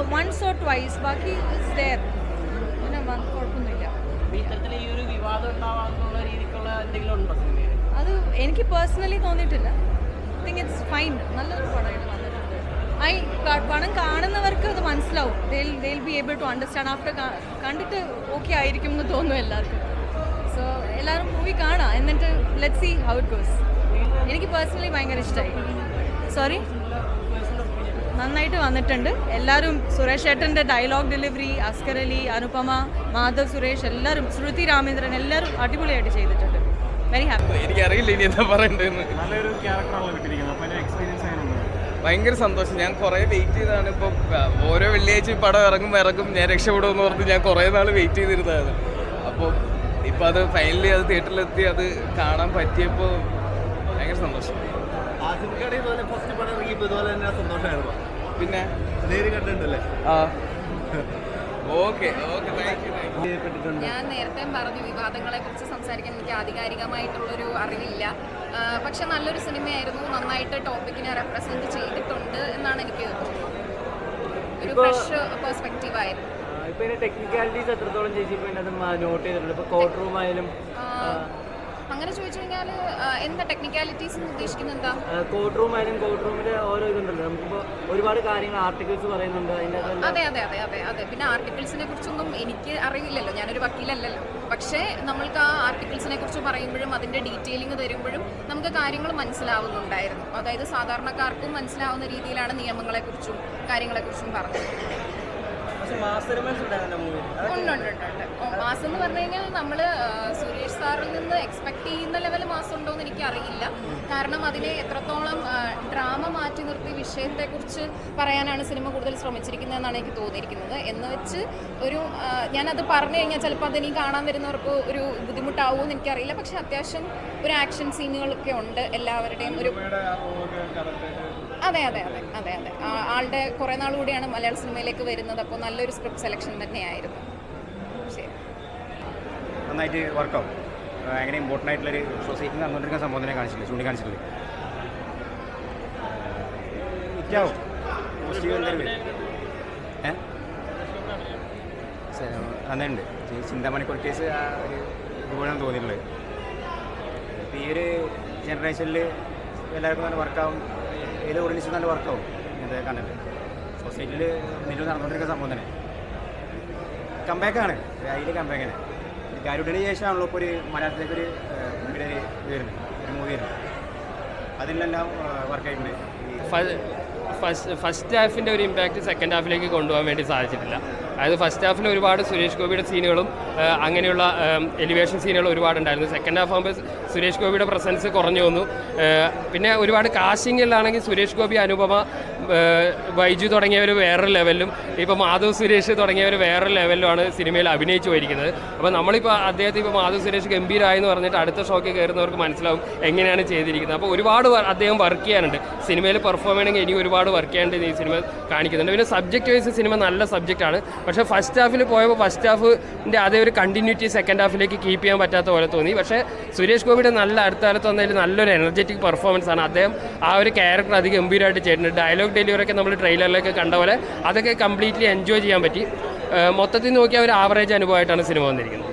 Once or twice ബാക്കി it's there വ- കുഴപ്പമൊന്നുമില്ല. അത് എനിക്ക് പേഴ്സണലി തോന്നിയിട്ടില്ല. തിങ്ക് ഇറ്റ്സ് ഫൈൻ നല്ലൊരു പടമായിട്ട് വന്നിട്ടുണ്ട് ഐ പണം കാണുന്നവർക്ക് അത് മനസ്സിലാവും. They'll they'll be able to understand after കണ്ടിട്ട് ഓക്കെ ആയിരിക്കും എന്ന് തോന്നും എല്ലാവർക്കും. സോ എല്ലാവരും മൂവി കാണാം. എന്നിട്ട് let see how it goes എനിക്ക് പേഴ്സണലി ഭയങ്കര ഇഷ്ടമായി സോറി നന്നായിട്ട് വന്നിട്ടുണ്ട്. എല്ലാവരും സുരേഷ് ഏട്ടന്റെ ഡയലോഗ് ഡെലിവറി അസ്കർ അലി അനുപമ മാധവ് സുരേഷ് എല്ലാവരും ശ്രുതി രാമേന്ദ്രൻ എല്ലാവരും അടിപൊളിയായിട്ട് ചെയ്തിട്ടുണ്ട്. വെരി ഹാപ്പി എനിക്കറിയില്ല ഇനി എന്താ പറയണ്ടെന്ന് നല്ലൊരു ക്യാരക്ടറാണല്ലോ കിട്ടിയിരിക്കുന്നത്. എക്സ്പീരിയൻസ് ഭയങ്കര സന്തോഷം. ഞാൻ കുറേ വെയിറ്റ് ചെയ്താണ് ഇപ്പം ഓരോ വെള്ളിയാഴ്ച ഈ പടം ഇറങ്ങും ഇറങ്ങും ഞാൻ രക്ഷപ്പെടുമെന്ന് ഓർത്ത് ഞാൻ കുറേ നാൾ വെയിറ്റ് ചെയ്തിരുന്നതാണ്. അപ്പോൾ ഇപ്പോൾ അത് ഫൈനലി അത് തിയേറ്ററിലെത്തി അത് കാണാൻ പറ്റിയപ്പോൾ ഭയങ്കര സന്തോഷം. ആ ഇതുപോലെ ഫസ്റ്റ് പടം ഇറങ്ങിയപ്പോൾ ഇതുപോലെ തന്നെ സന്തോഷമായിരുന്നു. പിന്നെ? നേര് കണ്ടിട്ടുണ്ടല്ലേ ആ. Okay okay thank you thank you പെട്ടിട്ടുണ്ട് ഞാൻ നേരത്തെ പറഞ്ഞു വിവാദങ്ങളെ കുറിച്ച് സംസാരിക്കാൻ എനിക്ക് ആധികാരികമായിട്ടുള്ളൊരു അറിവില്ല. പക്ഷെ നല്ലൊരു സിനിമയായിരുന്നു. നന്നായിട്ട് ടോപ്പിക്കിനെ റെപ്രസെന്റ് ചെയ്തിട്ടുണ്ട് എന്നാണ് എനിക്ക് തോന്നുന്നത്. ഒരു ഫ്രഷ് പെർസ്പെക്റ്റീവ് ആയിരുന്നു. ഇപ്പൊ ടെക്നിക്കാലിറ്റീസ് എത്രത്തോളം ചേച്ചി നോട്ട് ചെയ്തിട്ടുണ്ട്? ഇപ്പൊ കോർട്ട് റൂം ആയാലും അങ്ങനെ ചോദിച്ചു കഴിഞ്ഞാൽ എന്താ ടെക്നിക്കാലിറ്റീസ് ഉദ്ദേശിക്കുന്നത് എന്താ കോർട്ട് റൂം ആയാലും കോർട്ട് റൂമിലെ ഓരോ ഇതുണ്ടല്ലോ. നമുക്കിപ്പോ ഒരുപാട് കാര്യങ്ങൾ ആർട്ടിക്കിൾസ് പറയുന്നുണ്ട്. അതെ അതെ അതെ അതെ അതെ. പിന്നെ ആർട്ടിക്കിൾസിനെ കുറിച്ചൊന്നും എനിക്ക് അറിയില്ലല്ലോ ഞാനൊരു വക്കീലല്ലല്ലോ. പക്ഷേ നമ്മൾക്ക് ആ ആർട്ടിക്കിൾസിനെ കുറിച്ച് പറയുമ്പോഴും അതിന്റെ ഡീറ്റെയിലിംഗ് തരുമ്പോഴും നമുക്ക് കാര്യങ്ങൾ മനസ്സിലാവുന്നുണ്ടായിരുന്നു. അതായത് സാധാരണക്കാർക്കും മനസ്സിലാവുന്ന രീതിയിലാണ് നിയമങ്ങളെക്കുറിച്ചും കാര്യങ്ങളെക്കുറിച്ചും പറഞ്ഞത്. മാസ് എന്ന് പറഞ്ഞു കഴിഞ്ഞാൽ നമ്മൾ സുരേഷ് സാറിൽ നിന്ന് എക്സ്പെക്ട് ചെയ്യുന്ന ലെവൽ മാസം ഉണ്ടോ എന്ന് എനിക്ക് അറിയില്ല. കാരണം അതിനെ എത്രത്തോളം ഡ്രാമ മാറ്റി നിർത്തി വിഷയത്തെക്കുറിച്ച് പറയാനാണ് സിനിമ കൂടുതൽ ശ്രമിച്ചിരിക്കുന്നതെന്നാണ് എനിക്ക് തോന്നിയിരിക്കുന്നത്. എന്ന് വെച്ച് ഒരു ഞാനത് പറഞ്ഞു കഴിഞ്ഞാൽ ചിലപ്പോൾ അതിനി കാണാൻ വരുന്നവർക്ക് ഒരു ബുദ്ധിമുട്ടാവുമെന്ന് എനിക്കറിയില്ല. പക്ഷെ അത്യാവശ്യം ഒരു ആക്ഷൻ സീനുകളൊക്കെ ഉണ്ട് എല്ലാവരുടെയും ഒരു അതെ അതെ അതെ അതെ അതെ. ആളുടെ കുറേ നാൾ കൂടിയാണ് മലയാള സിനിമയിലേക്ക് വരുന്നത്. അപ്പോൾ നല്ലൊരു സ്ക്രിപ്റ്റ് സെലക്ഷൻ തന്നെയായിരുന്നു. നന്നായിട്ട് വർക്കാവും ഭയങ്കര ഇമ്പോർട്ടന്റ് ആയിട്ടുള്ളൊരു സൊസൈറ്റി ഏ? നന്നുണ്ട് ചിന്താമണി ഒരു ഇതുപോലെയാണ് തോന്നിയിട്ടുള്ളത്. ഇപ്പോൾ ഈ ഒരു ജനറേഷനിൽ എല്ലാവർക്കും നല്ല വർക്കാവും ഏത് ഓർഗനൈസേഷൻ നല്ല വർക്കാവും ഇത് കണ്ടിട്ട് സൊസൈറ്റിയിൽ നിലവിൽ നടന്നുകൊണ്ടിരിക്കുന്ന സംഭവം തന്നെ. കമ്പാക്കാണ് അതിൽ കമ്പാക്കാണ് ഗരുഡിന് ശേഷമാണല്ലോ ഇപ്പോൾ ഒരു മലയാളത്തിലേക്ക് ഒരു വരുന്നത്. ഒരു മൂവി വരുന്നത്. അതിലെല്ലാം വർക്കായിട്ടുണ്ട് ഫസ്റ്റ് ഫസ്റ്റ് ഹാഫിന്റെ ഒരു ഇമ്പാക്റ്റ് സെക്കൻഡ് ഹാഫിലേക്ക് കൊണ്ടുപോകാൻ വേണ്ടി സാധിച്ചിട്ടില്ല. അതായത് ഫസ്റ്റ് ഹാഫിൽ ഒരുപാട് സുരേഷ് ഗോപിയുടെ സീനുകളും അങ്ങനെയുള്ള എലിവേഷൻ സീനുകളും ഒരുപാടുണ്ടായിരുന്നു. സെക്കൻഡ് ഹാഫ് ആകുമ്പോൾ സുരേഷ് ഗോപിയുടെ പ്രസൻസ് കുറഞ്ഞു വന്നു. പിന്നെ ഒരുപാട് കാസ്റ്റിങ്ങിലാണെങ്കിൽ സുരേഷ് ഗോപി അനുപമ വൈജു തുടങ്ങിയവർ വേറൊരു ലെവലിലും ഇപ്പോൾ മാധവ് സുരേഷ് തുടങ്ങിയവർ വേറൊരു ലെവലിലുമാണ് സിനിമയിൽ അഭിനയിച്ചു പോയിരിക്കുന്നത്. അപ്പോൾ നമ്മളിപ്പോൾ അദ്ദേഹത്തെ ഇപ്പോൾ മാധവ് സുരേഷ് ഗംഭീരമായെന്ന് പറഞ്ഞിട്ട് അടുത്ത ഷോക്ക് കയറുന്നവർക്ക് മനസ്സിലാവും എങ്ങനെയാണ് ചെയ്തിരിക്കുന്നത്. അപ്പോൾ ഒരുപാട് അദ്ദേഹം വർക്ക് ചെയ്യാനുണ്ട്. സിനിമയിൽ പെർഫോം ചെയ്യണമെങ്കിൽ ഇനി ഒരുപാട് വർക്ക് ചെയ്യേണ്ടത് ഈ സിനിമ കാണിക്കുന്നുണ്ട്. പിന്നെ സബ്ജക്റ്റ് വൈസ് സിനിമ നല്ല സബ്ജക്റ്റാണ് പക്ഷേ ഫസ്റ്റ് ഹാഫിൽ പോയപ്പോൾ ഫസ്റ്റ് ഹാഫിന്റെ അതേ ഒരു കണ്ടിന്യൂറ്റി സെക്കൻഡ് ഹാഫിലേക്ക് കീപ്പ് ചെയ്യാൻ പറ്റാത്ത പോലെ തോന്നി. പക്ഷേ സുരേഷ് ഗോപിയുടെ നല്ല അടുത്ത കാലത്ത് വന്നതിൽ നല്ലൊരു എനർജറ്റിക് പെർഫോമൻസ് ആണ്. അദ്ദേഹം ആ ഒരു ക്യാരക്ടർ അധികം ഗംഭീരമായിട്ട് ചെയ്തിട്ടുണ്ട്. ഡയലോഗ് ഡെലിവറി ഒക്കെ നമ്മൾ ട്രെയിലറിലൊക്കെ കണ്ട പോലെ അതൊക്കെ കംപ്ലീറ്റ്ലി എൻജോയ് ചെയ്യാൻ പറ്റി. മൊത്തത്തിൽ നോക്കിയാൽ ഒരു ആവറേജ് അനുഭവമായിട്ടാണ് സിനിമ വന്നിരിക്കുന്നത്.